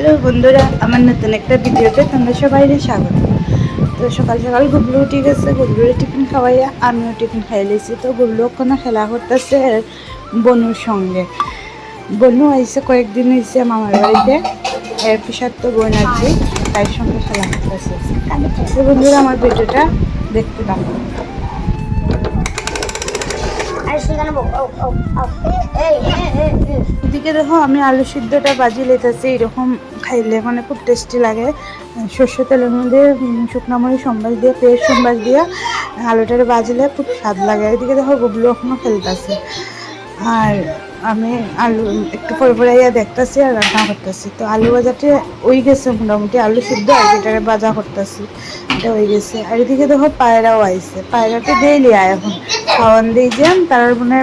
Hello বন্ধুরা আমার নতুন একটা ভিডিওতে তোমরা সবাই স্বাগত। তো সকাল সকাল গুবলু উঠে গেছে গুবলুরে টিফিন খাওয়াইয়া আমিও টিফিন খাই লিছি তো গুবলু ওখানে খেলা করতেছে বনুর সঙ্গে। বনু আইসে কয়েকদিন হয়েছে মামার বাড়িতে। এর পিসার তো বোন কি তার সঙ্গে খেলা করতেছে। তো বন্ধুরা আমার ভিডিওটা দেখতে থাকো। এদিকে দেখো আমি আলু সিদ্ধটা বাজি লেতেছি এরকম খাইলে মানে খুব টেস্টি লাগে। সর্ষ তেলের মধ্যে উম, শুকনো মরিচ সম্বাস দিয়ে পেঁয়াজ সম্বাস দিয়ে আলুটারে বাজলে খুব স্বাদ লাগে। এদিকে দেখো গুবলু এখনও খেলতেছে আর আমি আলু একটু পরে পরে ইয়া দেখতেছি আর রান্না করতেছি। তো আলু ভাজাতে ওই গেছে মোটামুটি আলু সিদ্ধ আর যেটারে বাজা করতেছি এটা হয়ে গেছে। আর এদিকে দেখো পায়রাও আইছে। পায়রাতে ডেইলি আয় এখন। খাওয়ান দিই যে তার মানে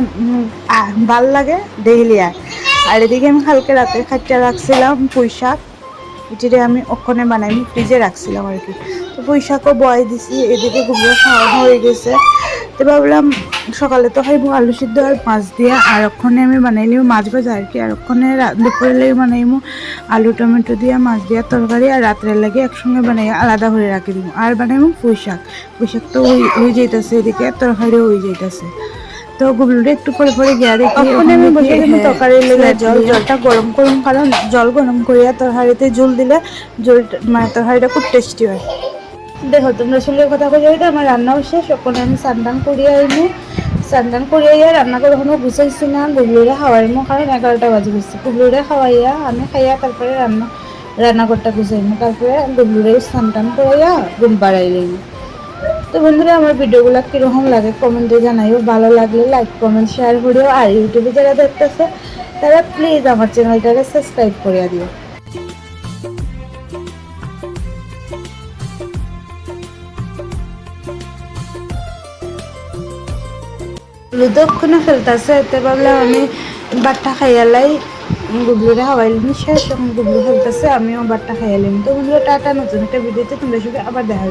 ভালো লাগে ডেইলি আয়। আর এদিকে আমি কালকে রাতে খাইটা রাখছিলাম পুঁই শাক এটিরে আমি ওখানে বানাই ফ্রিজে রাখছিলাম আর কি। তো পুঁই শাকও বয় দিছি, এদিকে গুবলো খাওয়ানো হয়ে গেছে। তো ভাবলাম সকালে তো খাইবো আলু সিদ্ধ আর মাছ দিয়ে, আর ওখানে আমি বানাইলিও মাছ ভাজা আর কি। আর ওখানে দুপুরে বানাইমু আলু, টমেটো দিয়ে মাছ দিয়ে তরকারি, আর রাত্রে লাগে একসঙ্গে বানাই আলাদা করে রাখি দিব। আর বানাইমু পুঁই শাক পুঁই শাক তো হয়ে যাইতেছে এদিকে, তরকারিও হয়ে যাইতেছে। তো গুবলুরে একটু পরে পরে গিয়া দেখি ওখানে আমি বসে কিন্তু তরকারি লেগে জল জলটা গরম করুন কারণ জল গরম করিয়া তরকারিতে জল দিলে জল মানে তরকারিটা খুব টেস্টি হয়। দেখো তোমরা শুনলে কথা বলে এটা আমার রান্নাও শেষ ওখানে আমি সান্দান করিয়া আইমু সান্দান করিয়া ইয়া রান্না করে এখনও গুছাইছি না গুবলুরে খাওয়াইমু কারণ এগারোটা বাজে গেছে গুবলুরে খাওয়াইয়া আমি খাইয়া তারপরে রান্না রান্না করতে গুছাইমু তারপরে গুবলুরে সান্দান করাইয়া ঘুম পাড়াই লইমু তো বন্ধুরা, আমার ভিডিওগুলো কীরকম লাগে কমেন্টে জানাইও। ভালো লাগলে লাইক কমেন্ট শেয়ার করিও। আর ইউটিউবে যারা দেখতেছে, তারা প্লিজ আমার চ্যানেলটাকে সাবস্ক্রাইব করিয়া দিও। লুদো কোনো খেলতেছে এতে ভাবলাম আমি বাট্টা খাইয়ালাই গুবলুরে হাওয়াইলিনি শেষ যখন গুবলু খেলতেছে আমিও বাট্টা খাইয়ালিম তো বন্ধুরা, টাটা, নতুন একটা ভিডিওতে তোমরা সঙ্গে আবার দেখা